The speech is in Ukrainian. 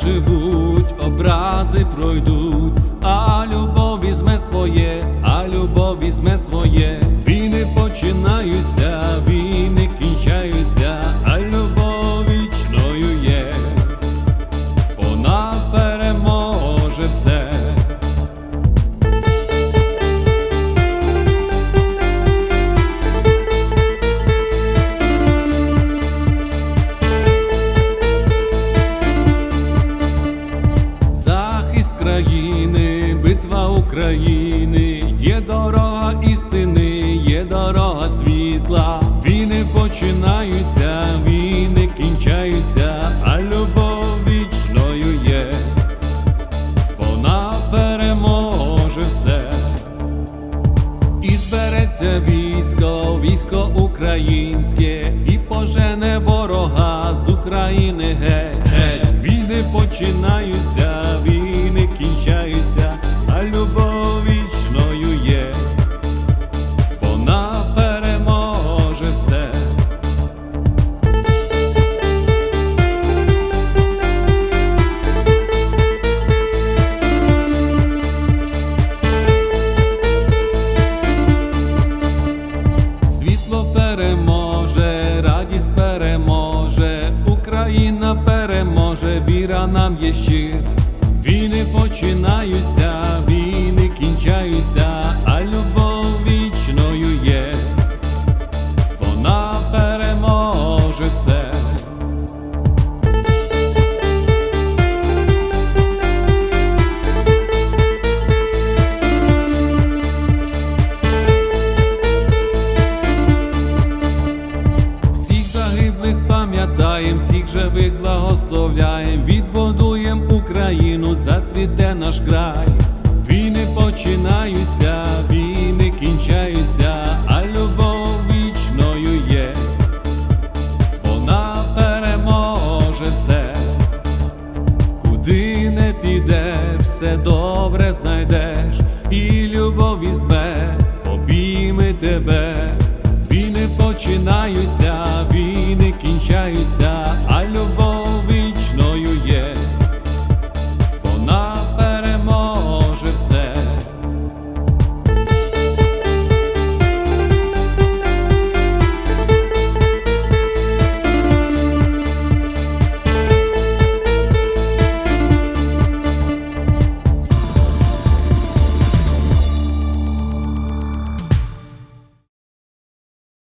заживуть, образи пройдуть, а любов візьме своє, а любов візьме своє. Війни починаються, країни, битва України, є дорога істини, є дорога світла. Війни починаються, війни кінчаються, а любов вічною є. Вона переможе все. І збереться військо, військо українське, і пожене ворога з України геть. Війни починаються, переможе, віра нам є щит. Війни починаються, пам'ятаєм, всіх живих благословляєм, відбудуєм Україну, зацвіте наш край. Війни починаються, війни кінчаються, а любов вічною є. Вона переможе все, куди не піде, все добре знайдеш, і любов візьме, обійми тебе. Ja,